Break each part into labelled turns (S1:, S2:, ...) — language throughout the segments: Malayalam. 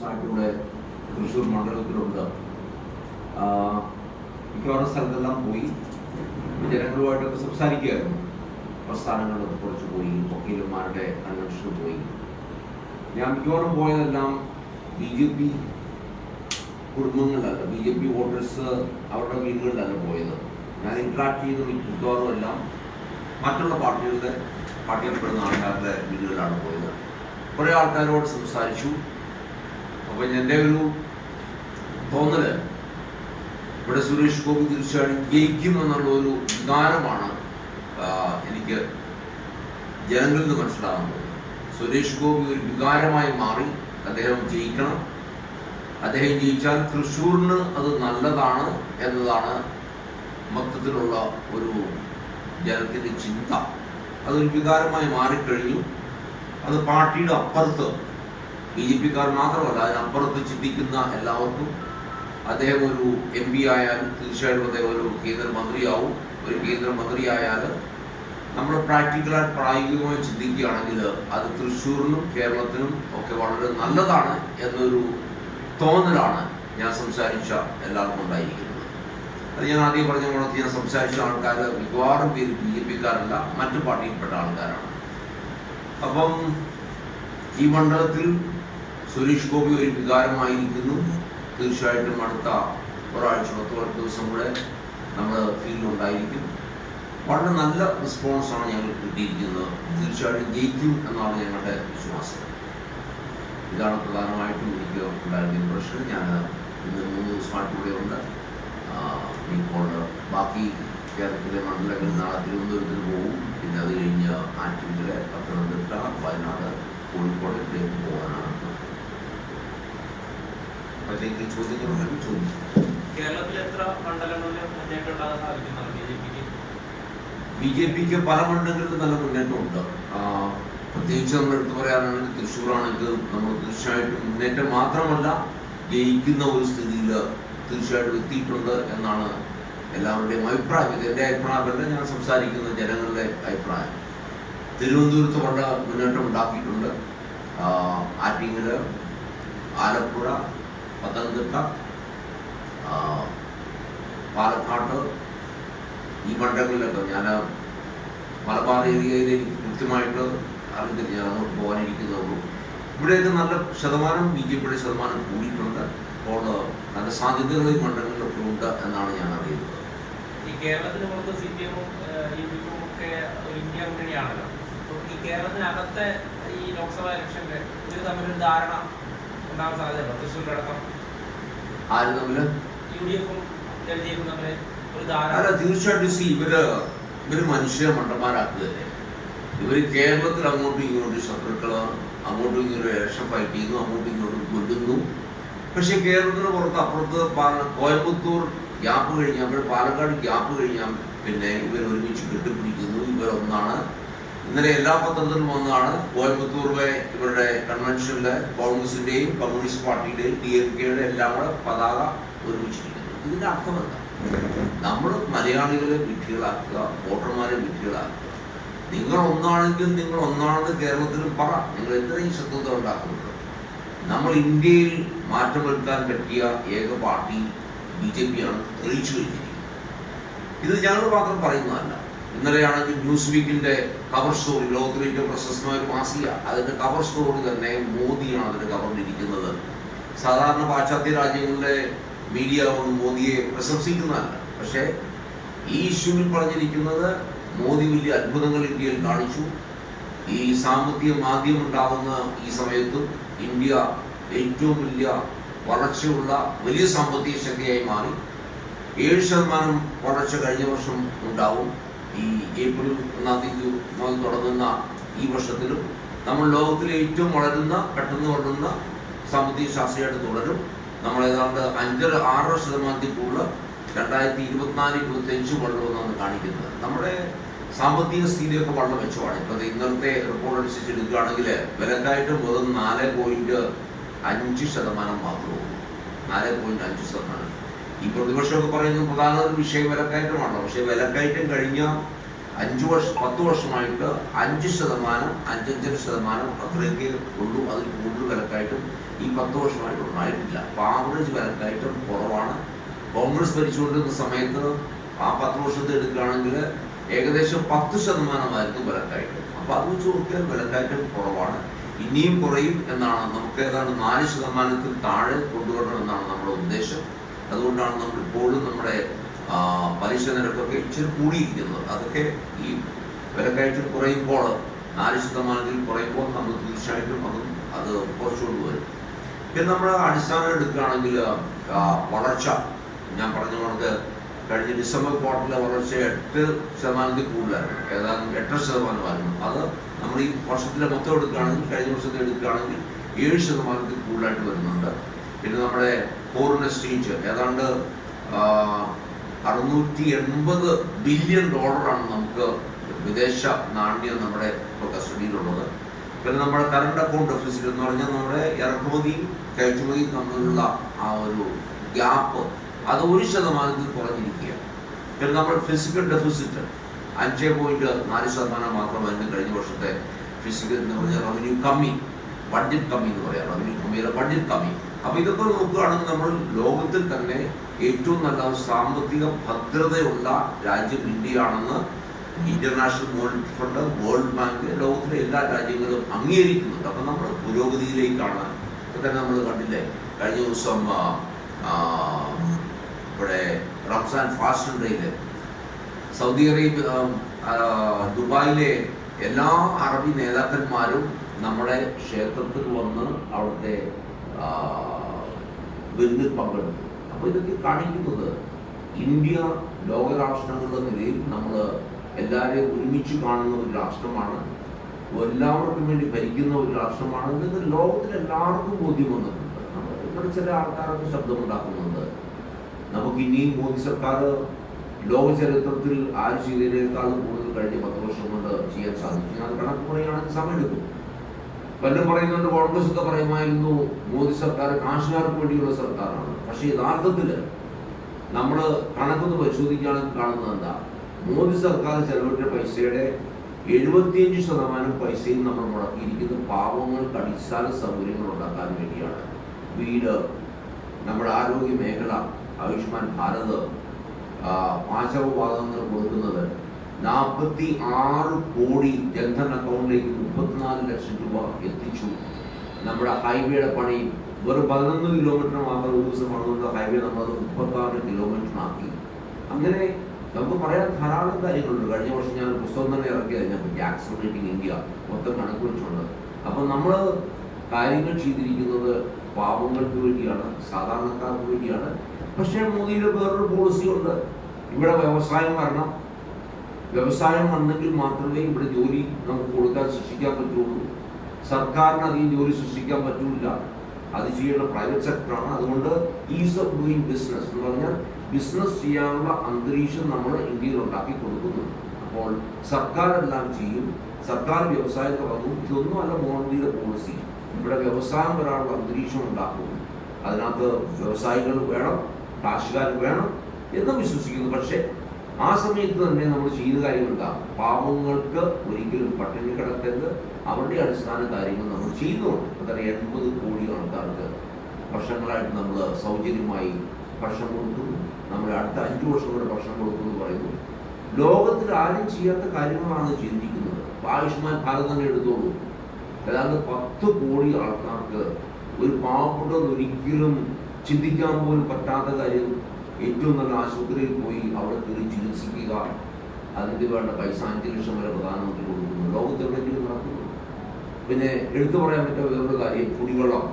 S1: ഇവിടെ തൃശ്ശൂർ മണ്ഡലത്തിലുണ്ട്. മിക്കവാറും സ്ഥലത്തെല്ലാം പോയി. ജനങ്ങളുമായിട്ടൊക്കെ സംസാരിക്കുകയായിരുന്നു. പ്രസ്ഥാനങ്ങളിലൊക്കെ കുറച്ച് പോയി. വക്കീലന്മാരുടെ കൺവെൻഷന് പോയി. ഞാൻ മിക്കവാറും പോയതെല്ലാം ബി ജെ പി കുടുംബങ്ങളിലല്ല ബി ജെ പി വോട്ടേഴ്സ് അവരുടെ വീടുകളിലല്ല പോയത്. ഞാൻ ഇൻട്രാക്ട് ചെയ്ത് മിക്കവാറും എല്ലാം മറ്റുള്ള പാർട്ടികളുടെ പാർട്ടിയിൽപ്പെടുന്ന ആൾക്കാരുടെ വീടുകളിലാണ് പോയത്. കുറേ ആൾക്കാരോട് സംസാരിച്ചു. അപ്പം എന്റെ ഒരു തോന്നൽ. ഇവിടെ സുരേഷ് ഗോപി തീർച്ചയായും ജയിക്കും എന്നുള്ള ഒരു വികാരമാണ് എനിക്ക് ജനങ്ങളിൽ നിന്ന് മനസ്സിലാകാൻ പോകുന്നത്. സുരേഷ് ഗോപി ഒരു വികാരമായി മാറി അദ്ദേഹം ജയിക്കണം. അദ്ദേഹം ജയിച്ചാൽ തൃശ്ശൂരിന് അത് നല്ലതാണ് എന്നതാണ് മൊത്തത്തിലുള്ള ഒരു ജനത്തിന്റെ ചിന്ത. അതൊരു വികാരമായി മാറിക്കഴിഞ്ഞു. അത് പാർട്ടിയുടെ അപ്പുറത്ത് ബി ജെ പിക്കാർ മാത്രമല്ല അതിനപ്പുറത്ത് ചിന്തിക്കുന്ന എല്ലാവർക്കും അദ്ദേഹം ഒരു എം പി ആയാലും തീർച്ചയായിട്ടും അദ്ദേഹം ഒരു കേന്ദ്രമന്ത്രിയാവും. ഒരു കേന്ദ്രമന്ത്രിയായാലും നമ്മൾ പ്രാക്ടിക്കലായിട്ട് പ്രായോഗികമായി ചിന്തിക്കുകയാണെങ്കിൽ അത് തൃശ്ശൂരിനും കേരളത്തിനും ഒക്കെ വളരെ നല്ലതാണ് എന്നൊരു തോന്നലാണ് ഞാൻ സംസാരിച്ച എല്ലാവർക്കും ഉണ്ടായിരിക്കുന്നത്. അത് ഞാൻ ആദ്യം പറഞ്ഞ പോലെ ഞാൻ സംസാരിച്ച ആൾക്കാർ മിക്കവാറും പേര് ബി ജെ പിക്കാരല്ല മറ്റു പാർട്ടിയിൽപ്പെട്ട ആൾക്കാരാണ്. അപ്പം ഈ മണ്ഡലത്തിൽ സുരേഷ് ഗോപി ഒരു വികാരമായിരിക്കുന്നു. തീർച്ചയായിട്ടും അടുത്ത ഒരാഴ്ച പത്ത് പത്ത് ദിവസം കൂടെ നമ്മൾ ഫീൽഡിലുണ്ടായിരിക്കും വളരെ നല്ല റെസ്പോൺസാണ് ഞങ്ങൾ കിട്ടിയിരിക്കുന്നത്. തീർച്ചയായിട്ടും ജയിക്കും എന്നാണ് ഞങ്ങളുടെ വിശ്വാസം. ഇതാണ് പ്രധാനമായിട്ടും എനിക്ക് ഉണ്ടായിരുന്ന ഇംപ്രഷൻ ഞാൻ ഇന്ന് മൂന്ന് ദിവസമായിട്ട് ഇവിടെ ഉണ്ട്. ഇപ്പോൾ ബാക്കി കേരളത്തിലെ മണ്ഡലങ്ങളിൽ നാളെ തിരുവനന്തപുരത്തിന് പോകും. പിന്നെ അത് കഴിഞ്ഞ് ആറ്റിങ്ങൽ പത്തനംതിട്ട വയനാട് കോഴിക്കോട് ഇവിടേക്ക് പോകാനാണ് അപ്പോഴത്തേക്ക് ചോദ്യങ്ങളുണ്ടെങ്കിൽ ചോദിക്കും
S2: കേരളത്തിൽ എത്ര മണ്ഡലങ്ങളിൽ മുന്നേറ്റം ഉണ്ടാകാൻ സാധിക്കുന്നുണ്ട് ബി ജെ പിക്ക്?
S1: ബി ജെ പിക്ക് പല മണ്ഡലങ്ങളിലും നല്ല മുന്നേറ്റമുണ്ട്. പ്രത്യേകിച്ച് നമ്മൾ എടുത്തു പറയാനാണെങ്കിൽ തൃശ്ശൂരാണെങ്കിൽ നമ്മൾ തീർച്ചയായിട്ടും മുന്നേറ്റം മാത്രമല്ല ജയിക്കുന്ന ഒരു സ്ഥിതിയിൽ തീർച്ചയായിട്ടും എത്തിയിട്ടുണ്ട് എന്നാണ് എല്ലാവരുടെയും അഭിപ്രായം. ഇത് എന്റെ അഭിപ്രായമല്ല ഞാൻ സംസാരിക്കുന്ന ജനങ്ങളുടെ അഭിപ്രായം. തിരുവനന്തപുരത്ത് വളരെ മുന്നേറ്റം ഉണ്ടാക്കിയിട്ടുണ്ട്. ആറ്റിങ്ങൽ ആറ്റിങ്ങൽ ആലപ്പുഴ പത്തനംതിട്ട പാലക്കാട്ട് പാലക്കാട് ഈ മണ്ഡലങ്ങളിലൊക്കെ ഞാൻ മലബാർ ഏരിയയിൽ എനിക്ക് കൃത്യമായിട്ട് അറിഞ്ഞില്ല ഞാൻ അങ്ങോട്ട് പോകാനിരിക്കുന്നുള്ളൂ ഇവിടെയൊക്കെ നല്ല ശതമാനം ബി ജെ പിയുടെ ശതമാനം കൂടിയിട്ടുണ്ട്. അപ്പോൾ നല്ല സാധ്യതകൾ ഈ മണ്ഡലങ്ങളിലൊക്കെ ഉണ്ട് എന്നാണ് ഞാൻ അറിയുന്നത്.
S2: ഈ കേരളത്തിന് പുറത്ത് സി പി എമ്മും ഒക്കെ ഇന്ത്യ മുന്നണിയാണല്ലോ. ഈ കേരളത്തിനകത്തെ ഈ ലോക്സഭാ ഇലക്ഷന്റെ ഇവർ തമ്മിലൊരു ധാരണ ഉണ്ടാകാൻ സാധ്യതയുണ്ടോ തൃശ്ശൂരിലടക്കം
S1: ആര് തമ്മിൽ?
S2: യു ഡി എഫും എൽ ഡി എഫും തമ്മിൽ ഒരു
S1: അല്ല
S2: ധാരണ
S1: തീർച്ചയായിട്ടും സി ഇവർ ഇവർ മനുഷ്യരെ മണ്ടന്മാരാക്കുകയല്ലേ? ഇവർ കേരളത്തിൽ അങ്ങോട്ടും ഇങ്ങോട്ടും ശത്രുക്കൾ അങ്ങോട്ടും ഇങ്ങോട്ടും ഇലക്ഷൻ ഫൈറ്റ് ചെയ്യുന്നു അങ്ങോട്ടും ഇങ്ങോട്ടും കൊല്ലുന്നു. പക്ഷെ കേരളത്തിന് പുറത്ത് അപ്പുറത്ത് കോയമ്പത്തൂർ ഗ്യാപ്പ് കഴിഞ്ഞാൽ പാലക്കാട് ഗ്യാപ്പ് കഴിഞ്ഞാൽ പിന്നെ ഇവർ ഒരുമിച്ച് കെട്ടിപ്പിടിക്കുന്നു. ഇവർ ഒന്നാണ് ഇന്നലെ എല്ലാ പത്രത്തിലും വന്നതാണ് കോയമ്പത്തൂരിലെ ഇവരുടെ കൺവെൻഷനിലെ കോൺഗ്രസിന്റെയും കമ്മ്യൂണിസ്റ്റ് പാർട്ടിയുടെയും ഡി എം കെയുടെ എല്ലാം കൂടെ പതാക ഒരുമിച്ചിരിക്കുന്നു. ഇതിന്റെ അർത്ഥം എന്താ? നമ്മൾ മലയാളികളെ വിധികളാക്കുക വോട്ടർമാരെ വിധികളാക്കുക നിങ്ങൾ ഒന്നാണെങ്കിൽ നിങ്ങൾ ഒന്നാണെന്ന് കേരളത്തിലും പറ. നിങ്ങൾ എത്രയും ശത്രുത ഉണ്ടാക്കുന്നത്? നമ്മൾ ഇന്ത്യയിൽ മാറ്റം വരുത്താൻ പറ്റിയ ഏക പാർട്ടി ബി ജെ പി ആണ് തെളിയിച്ചു കഴിഞ്ഞിരിക്കുന്നത്. ഇത് ഞങ്ങൾ മാത്രം പറയുന്നതല്ല. ഇന്നലെയാണെങ്കിൽ ന്യൂസ് വീക്കിന്റെ കവർ സ്റ്റോറി ലോകത്തിലെ ഏറ്റവും പ്രശസ്തമായ ഒരു മാസിക. അതിന്റെ കവർ സ്റ്റോറി തന്നെ മോദിയാണ് അതിന്റെ കവറിലിരിക്കുന്നത് സാധാരണ പാശ്ചാത്യ രാജ്യങ്ങളിലെ മീഡിയ ഒന്നും മോദിയെ പ്രശംസിക്കുന്നതല്ല. പക്ഷേ ഈ ഇഷ്യൂവിൽ പറഞ്ഞിരിക്കുന്നത് മോദി വലിയ അത്ഭുതങ്ങൾ ഇന്ത്യയിൽ കാണിച്ചു. ഈ സാമ്പത്തിക മാന്ദ്യം ഉണ്ടാകുന്ന ഈ സമയത്തും ഇന്ത്യ ഏറ്റവും വലിയ വളർച്ചയുള്ള വലിയ സാമ്പത്തിക ശക്തിയായി മാറി. ഏഴ് ശതമാനം വളർച്ച കഴിഞ്ഞ വർഷം ഉണ്ടാവും. ഈ ഏപ്രിൽ ഒന്നാം തീയതി മുതൽ തുടങ്ങുന്ന ഈ വർഷത്തിലും നമ്മൾ ലോകത്തിലെ ഏറ്റവും വളരുന്ന പെട്ടെന്ന് വളരുന്ന സാമ്പത്തിക ശാസ്ത്രീയമായിട്ട് തുടരും. നമ്മൾ ഏതാണ്ട് അഞ്ചര ആറ് ശതമാനത്തിൽ കൂടുതൽ രണ്ടായിരത്തി ഇരുപത്തിനാല് ഇരുപത്തി അഞ്ച് വളരുമെന്നാണ് കാണിക്കുന്നത്. നമ്മുടെ സാമ്പത്തിക സ്ഥിതിയൊക്കെ വളരെ മെച്ചമാണ്. ഇപ്പൊ ഇന്നത്തെ റിപ്പോർട്ട് അനുസരിച്ച് എടുക്കുകയാണെങ്കിൽ വിലക്കായിട്ട് വെറും നാല് പോയിന്റ് അഞ്ച് ശതമാനം മാത്രമേ ഉള്ളൂ. നാല് പോയിന്റ് അഞ്ച് ശതമാനം. ഈ പ്രതിപക്ഷമൊക്കെ പറയുന്നത് പ്രധാന ഒരു വിഷയം വിലക്കയറ്റമാണല്ലോ. പക്ഷെ വിലക്കയറ്റം കഴിഞ്ഞ അഞ്ചു വർഷം പത്ത് വർഷമായിട്ട് അഞ്ച് ശതമാനം അഞ്ചഞ്ചര ശതമാനം അത്രയൊക്കെ ഉള്ളൂ. അതിൽ കൂടുതൽ വിലക്കയറ്റം ഈ പത്ത് വർഷമായിട്ട് ഉണ്ടായിട്ടില്ല. അപ്പോൾ ആവറേജ് വിലക്കയറ്റം കുറവാണ്. കോൺഗ്രസ് ഭരിച്ചുകൊണ്ടിരുന്ന സമയത്ത് ആ പത്ത് വർഷത്തെ എടുക്കുകയാണെങ്കിൽ ഏകദേശം പത്ത് ശതമാനമായിരുന്നു വിലക്കയറ്റം. അപ്പോൾ അത് വെച്ച് നോക്കിയാൽ വിലക്കയറ്റം കുറവാണ്. ഇനിയും കുറയും എന്നാണ് നമുക്ക് ഏതാണ്ട് നാല് ശതമാനത്തിൽ താഴെ കൊണ്ടുവരണം എന്നാണ് നമ്മുടെ ഉദ്ദേശം. അതുകൊണ്ടാണ് നമ്മൾ ഇപ്പോഴും നമ്മുടെ പലിശ നിരക്കൊക്കെ ഇച്ചിരി കൂടിയിരിക്കുന്നത്. അതൊക്കെ ഈ വിലക്കയറ്റം കുറയുമ്പോൾ നാല് ശതമാനത്തിൽ കുറയുമ്പോൾ നമ്മൾ തീർച്ചയായിട്ടും അതും അത് കുറച്ചുകൊണ്ട് വരും പിന്നെ നമ്മൾ അടിസ്ഥാനം എടുക്കുകയാണെങ്കിൽ വളർച്ച. ഞാൻ പറഞ്ഞ കണക്ക് കഴിഞ്ഞ ഡിസംബർ ക്വാർട്ടറിലെ വളർച്ച എട്ട് ശതമാനത്തിൽ കൂടുതലായിരുന്നു. ഏതാണ്ട് എട്ടര ശതമാനമായിരുന്നു. അത് നമ്മൾ ഈ വർഷത്തിലെ മൊത്തം എടുക്കുകയാണെങ്കിൽ കഴിഞ്ഞ വർഷത്തെ എടുക്കുകയാണെങ്കിൽ ഏഴ് ശതമാനത്തിൽ കൂടുതലായിട്ട് വരുന്നുണ്ട്. പിന്നെ നമ്മുടെ ഫോറിൻ എക്സ്ചേഞ്ച് ഏതാണ്ട് അറുന്നൂറ്റി എൺപത് ബില്യൺ ഡോളറാണ് നമുക്ക് വിദേശ നാണ്യം നമ്മുടെ ഇപ്പോൾ കസ്റ്റഡിയിലുള്ളത് പിന്നെ നമ്മുടെ കറണ്ട് അക്കൗണ്ട് ഡെഫിസിറ്റ് എന്ന് പറഞ്ഞാൽ നമ്മുടെ ഇറക്കുമതിയും കയറ്റുമതിയും തമ്മിലുള്ള ആ ഒരു ഗ്യാപ്പ് അത് ഒരു ശതമാനത്തിൽ കുറഞ്ഞിരിക്കുക പിന്നെ നമ്മുടെ ഫിസിക്കൽ ഡെഫിസിറ്റ് അഞ്ച് പോയിന്റ് നാല് ശതമാനം മാത്രമായിരുന്നു കഴിഞ്ഞ വർഷത്തെ ഫിസിക്കൽ എന്ന് പറഞ്ഞാൽ റവന്യൂ കമ്മി ബഡ്ജറ്റ് കമ്മി എന്ന് പറയാം. റവന്യൂ കമ്മിയുടെ ബഡ്ജറ്റ് കമ്മി. അപ്പൊ ഇതൊക്കെ നോക്കുകയാണെങ്കിൽ നമ്മൾ ലോകത്തിൽ തന്നെ ഏറ്റവും നല്ല സാമ്പത്തിക ഭദ്രതയുള്ള രാജ്യം ഇന്ത്യയാണെന്ന് international monetary fund world bank ലോകത്തിലെ എല്ലാ രാജ്യങ്ങളും അംഗീകരിക്കുന്നുണ്ട്. അപ്പൊ നമ്മൾ പുരോഗതിയിലേക്കാണ്. ഇപ്പൊ തന്നെ നമ്മൾ കണ്ടില്ലേ കഴിഞ്ഞ ദിവസം ഇവിടെ റംസാൻ ഫാസ്റ്റ് ഡേയിൽ സൗദി അറേബ്യ ദുബായിലെ എല്ലാ അറബി നേതാക്കന്മാരും നമ്മുടെ ക്ഷേത്രത്തിൽ വന്ന് അവിടുത്തെ വിരുന്നിൽ പങ്കെടുത്തു അപ്പൊ ഇതൊക്കെ കാണിക്കുന്നത് ഇന്ത്യ ലോകരാഷ്ട്രങ്ങളുടെ നിലയിൽ നമ്മൾ എല്ലാവരെയും ഒരുമിച്ച് കാണുന്ന ഒരു രാഷ്ട്രമാണ്. എല്ലാവർക്കും വേണ്ടി ഭരിക്കുന്ന ഒരു രാഷ്ട്രമാണ്. ഇതൊക്കെ ലോകത്തിൽ എല്ലാവർക്കും ബോധ്യം വന്നിട്ടുണ്ട്. ഇവിടെ ചില ആൾക്കാരൊക്കെ ശബ്ദമുണ്ടാക്കുന്നുണ്ട്. നമുക്ക് ഇനിയും മോദി സർക്കാർ ലോക ചരിത്രത്തിൽ ആര് ചെയ്തതിനേക്കാളും കൂടുതൽ കഴിഞ്ഞ പത്ത് വർഷം കൊണ്ട് ചെയ്യാൻ സാധിക്കും. അത് കണക്ക് പറയുകയാണെങ്കിൽ സമയമെടുക്കും. പലരും പറയുന്നുണ്ട് കോൺഗ്രസ് ഒക്കെ പറയുമായിരുന്നു മോദി സർക്കാർ കാശുകാർക്ക് വേണ്ടിയുള്ള സർക്കാരാണ്. പക്ഷേ യഥാർത്ഥത്തിൽ നമ്മൾ കണക്കൊന്ന് പരിശോധിക്കുകയാണെങ്കിൽ കാണുന്നത് എന്താ? മോദി സർക്കാർ ചെലവിട്ട പൈസയുടെ എഴുപത്തിയഞ്ച് ശതമാനം പൈസയും നമ്മൾ മുടക്കിയിരിക്കുന്നത് പാവങ്ങൾക്ക് അടിസ്ഥാന സൗകര്യങ്ങൾ ഉണ്ടാക്കാൻ വേണ്ടിയാണ്. വീട് നമ്മുടെ ആരോഗ്യ മേഖല ആയുഷ്മാൻ ഭാരത് പാചകവാതകങ്ങൾ കൊടുക്കുന്നത് നാൽപ്പത്തി ആറ് കോടി ജൻധൻ അക്കൗണ്ടിലേക്ക് മുപ്പത്തിനാല് ലക്ഷം രൂപ എത്തിച്ചു. നമ്മുടെ ഹൈവേയുടെ പണി വെറും പതിനൊന്ന് കിലോമീറ്റർ മാത്രം ഒരു ദിവസം പണിതുകൊണ്ട് ഹൈവേ നമ്മളത് മുപ്പത്താറ് കിലോമീറ്ററിനാക്കി അങ്ങനെ നമുക്ക് പറയാൻ ധാരാളം കാര്യങ്ങളുണ്ട്. കഴിഞ്ഞ വർഷം ഞാൻ പുസ്തകം തന്നെ ഇറക്കിയത് ഞാൻ ആക്സിലറേറ്റിംഗ് ഇന്ത്യ മൊത്തം കണക്ക് വെച്ചുകൊണ്ട്. അപ്പം നമ്മൾ കാര്യങ്ങൾ ചെയ്തിരിക്കുന്നത് പാവങ്ങൾക്ക് വേണ്ടിയാണ് സാധാരണക്കാർക്ക് വേണ്ടിയാണ്. പക്ഷേ മോദിയുടെ വേറൊരു പോളിസി ഉണ്ട്. ഇവിടെ വ്യവസായം വരണം വ്യവസായം വന്നെങ്കിൽ മാത്രമേ ഇവിടെ ജോലി നമുക്ക് കൊടുക്കാൻ സൃഷ്ടിക്കാൻ പറ്റുള്ളൂ. സർക്കാരിന് അധികം ജോലി സൃഷ്ടിക്കാൻ പറ്റില്ല. അത് ചെയ്യേണ്ട പ്രൈവറ്റ് സെക്ടറാണ് അതുകൊണ്ട് ഈസ് ഓഫ് ഡൂയിങ് ബിസിനസ് എന്ന് പറഞ്ഞാൽ ബിസിനസ് ചെയ്യാനുള്ള അന്തരീക്ഷം നമ്മൾ ഇന്ത്യയിൽ ഉണ്ടാക്കി കൊടുക്കുന്നു. അപ്പോൾ സർക്കാർ എല്ലാം ചെയ്യും. സർക്കാർ വ്യവസായം തുടങ്ങും. ഇതൊന്നും അല്ല മോദിയുടെ പോളിസി ഇവിടെ വ്യവസായം വരാനുള്ള അന്തരീക്ഷം ഉണ്ടാക്കും. അതിനകത്ത് വ്യവസായികൾ വേണം കാശുകാർ വേണം എന്ന് വിശ്വസിക്കുന്നു. പക്ഷേ ആ സമയത്ത് തന്നെ നമ്മൾ ചെയ്ത കാര്യങ്ങൾ എന്താ? പാവങ്ങൾക്ക് ഒരിക്കലും പട്ടിണി കിടക്കരുത്. അവരുടെ അടിസ്ഥാന കാര്യങ്ങൾ നമ്മൾ ചെയ്യുന്നുണ്ട്. അതാണ് എൺപത് കോടി ആൾക്കാർക്ക് വർഷങ്ങളായിട്ട് നമ്മൾ സൗജന്യമായി ഭക്ഷണം കൊടുക്കുന്നു നമ്മൾ അടുത്ത അഞ്ച് വർഷം കൂടെ ഭക്ഷണം കൊടുക്കുന്നു എന്ന് പറയുന്നു. ലോകത്തിൽ ആരും ചെയ്യാത്ത കാര്യങ്ങളാണ് ചിന്തിക്കുന്നത്. ആയുഷ്മാൻ ഭാരത് തന്നെ എടുത്തോളൂ. ഏതാണ്ട് പത്ത് കോടി ആൾക്കാർക്ക് ഒരു പാവപ്പെട്ടത് ഒരിക്കലും ചിന്തിക്കാൻ പോലും പറ്റാത്ത കാര്യം ഏറ്റവും നല്ല ആശുപത്രിയിൽ പോയി അവിടെ കയറി ചികിത്സിക്കുക. അതിന് വേണ്ട പൈസ അഞ്ച് ലക്ഷം വരെ പ്രധാനമന്ത്രി കൊടുക്കുന്നു. ലോകത്ത് എവിടെയെങ്കിലും നടക്കുന്നു പിന്നെ എടുത്തു പറയാൻ പറ്റുന്ന വേറൊരു കാര്യം കുടിവെള്ളം.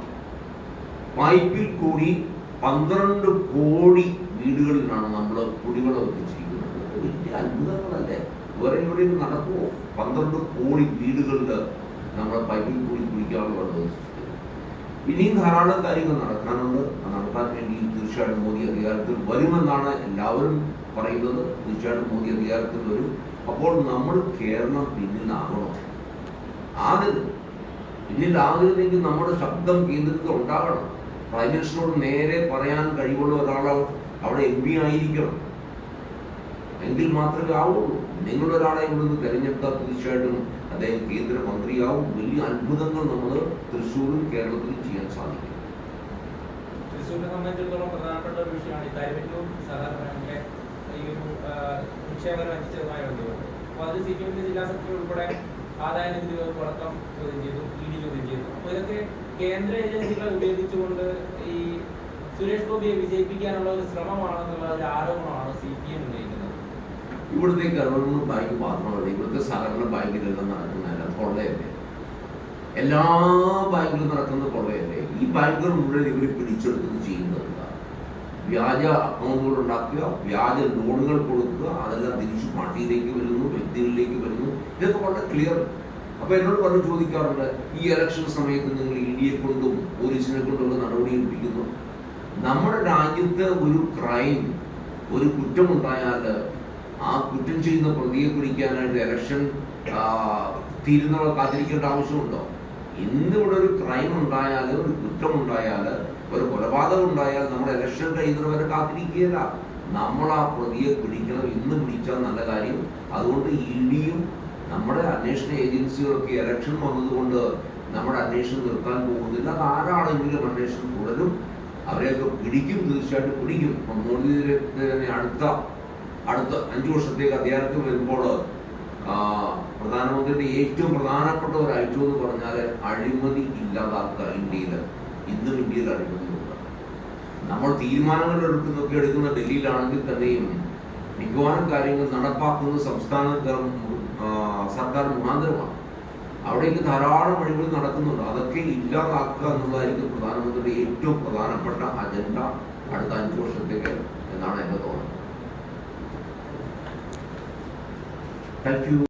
S1: പൈപ്പിൽ കൂടി പന്ത്രണ്ട് കോടി വീടുകളിലാണ് നമ്മൾ കുടിവെള്ളം എത്തിച്ചിരിക്കുന്നത്. വലിയ അത്ഭുതങ്ങളല്ലേ? വേറെ എവിടെയും നടക്കുമോ പന്ത്രണ്ട് കോടി വീടുകളിൽ നമ്മൾ പൈപ്പിൽ കൂടി കുടിക്കാനുള്ള വെള്ളം ഇനിയും ധാരാളം കാര്യങ്ങൾ നടക്കാനുണ്ട്. നടത്താൻ വേണ്ടി തീർച്ചയായിട്ടും മോദി അധികാരത്തിൽ വരുമെന്നാണ് എല്ലാവരും പറയുന്നത്. തീർച്ചയായിട്ടും മോദി അധികാരത്തിൽ വരും. അപ്പോൾ നമ്മൾ കേരളം പിന്നിലാകണം. ആകരുത് പിന്നിലാകരുതെങ്കിൽ നമ്മുടെ ശബ്ദം കേന്ദ്രത്തിൽ ഉണ്ടാകണം. പ്രൈം മിനിസ്റ്ററോട് നേരെ പറയാൻ കഴിവുള്ള ഒരാൾ അവിടെ എം പി ആയിരിക്കണം. എങ്കിൽ മാത്രമേ ആവുള്ളൂ. നിങ്ങളൊരാളെ ഇവിടുന്ന് തിരഞ്ഞെടുത്താൽ തീർച്ചയായിട്ടും അദ്ദേഹം കേന്ദ്രമന്ത്രിയാവും. വലിയ അത്ഭുതങ്ങൾ നമ്മൾ തൃശ്ശൂരും കേരളത്തിലും ചെയ്യാൻ സാധിക്കും.
S2: തൃശ്ശൂരിനെ സംബന്ധിച്ചിടത്തോളം പ്രധാനപ്പെട്ട ഒരു വിഷയമാണ് ഈ ഈ ഒരു നിക്ഷേപകരെ വഞ്ചിച്ചതുമായ ബന്ധപ്പെട്ട് അപ്പോൾ അത് സി പി എമ്മിന്റെ ജില്ലാ സെക്രട്ടറി ഉൾപ്പെടെ ആദായ നികുതി വകുപ്പ് അടക്കം ചോദ്യം ചെയ്തു ഇ ഡി ചോദ്യം ചെയ്തു. അപ്പോൾ ഇതൊക്കെ കേന്ദ്ര ഏജൻസികളെ ഉപയോഗിച്ചുകൊണ്ട് ഈ സുരേഷ് ഗോപിയെ വിജയിപ്പിക്കാനുള്ള ഒരു ശ്രമമാണെന്നുള്ള ഒരു ആരോപണമാണ് സി പി എം ഉന്നയിക്കുന്നത്.
S1: ഇവിടുത്തെ ഗവൺമെന്റ് ബാങ്ക് മാത്രമല്ല ഇവിടുത്തെ സഹകരണ ബാങ്കിലെല്ലാം നടക്കുന്നതല്ല കൊള്ളയല്ലേ എല്ലാ ബാങ്കിലും നടക്കുന്ന കൊള്ളയല്ലേ ഈ ബാങ്കുകൾ മുഴുവൻ ഇവർ പിടിച്ചെടുത്ത് ചെയ്യുന്നത്? വ്യാജ അക്കൗണ്ടുകൾ ഉണ്ടാക്കുക വ്യാജ ലോണുകൾ കൊടുക്കുക അതെല്ലാം തിരിച്ചു പാർട്ടിയിലേക്ക് വരുന്നു വ്യക്തികളിലേക്ക് വരുന്നു. ഇതൊക്കെ വളരെ ക്ലിയർ അപ്പൊ എന്നോട് പറഞ്ഞു ചോദിക്കാറുണ്ട് ഈ ഇലക്ഷൻ സമയത്ത് നിങ്ങൾ ഇന്ത്യയെ കൊണ്ടും പോലീസിനെ കൊണ്ടുള്ള നടപടി എടുപ്പിക്കുന്നു. നമ്മുടെ രാജ്യത്ത് ഒരു ക്രൈം ഒരു കുറ്റമുണ്ടായാൽ ആ കുറ്റം ചെയ്യുന്ന പ്രതിയെ പിടിക്കാനായിട്ട് ഇലക്ഷൻ തീരുന്നവർ കാത്തിരിക്കേണ്ട ആവശ്യമുണ്ടോ? ഇന്നിവിടെ ഒരു ക്രൈം ഉണ്ടായാൽ ഒരു കുറ്റം ഉണ്ടായാൽ ഒരു കൊലപാതകം ഉണ്ടായാൽ നമ്മൾ ഇലക്ഷൻ കഴിയുന്നവരെ കാത്തിരിക്കുകയില്ല. നമ്മൾ ആ പ്രതിയെ പിടിക്കണം ഇന്ന് പിടിച്ചാൽ നല്ല കാര്യം. അതുകൊണ്ട് ഇ നമ്മുടെ അന്വേഷണ ഏജൻസികളൊക്കെ ഇലക്ഷൻ വന്നതുകൊണ്ട് നമ്മുടെ അന്വേഷണം നിർത്താൻ പോകുന്നില്ല. ആരാണെങ്കിലും അന്വേഷണം തുടരും. അവരെയൊക്കെ പിടിക്കും തീർച്ചയായിട്ടും പിടിക്കും. ഇപ്പം അടുത്ത അടുത്ത അഞ്ചു വർഷത്തേക്ക് അധികാരത്തിൽ വരുമ്പോൾ പ്രധാനമന്ത്രിയുടെ ഏറ്റവും പ്രധാനപ്പെട്ട ഒരു ഐറ്റം എന്ന് പറഞ്ഞാൽ അഴിമതി ഇല്ലാതാക്കുക ഇന്ത്യയിൽ ഇന്നും ഇന്ത്യയിൽ അഴിമതിയുണ്ട് നമ്മൾ തീരുമാനങ്ങൾ എടുക്കുന്നൊക്കെ എടുക്കുന്ന ഡൽഹിയിലാണെങ്കിൽ തന്നെയും മിക്കവാറും കാര്യങ്ങൾ നടപ്പാക്കുന്ന സംസ്ഥാന സർക്കാർ മുഖാന്തരമാണ്. അവിടേക്ക് ധാരാളം വഴികൾ നടക്കുന്നുണ്ട്. അതൊക്കെ ഇല്ലാതാക്കുക എന്നുള്ളതായിരിക്കും പ്രധാനമന്ത്രിയുടെ ഏറ്റവും പ്രധാനപ്പെട്ട അജണ്ട അടുത്ത അഞ്ചു വർഷത്തേക്ക് എന്നാണ് എന്റെ തോന്നുന്നത് താങ്ക് യു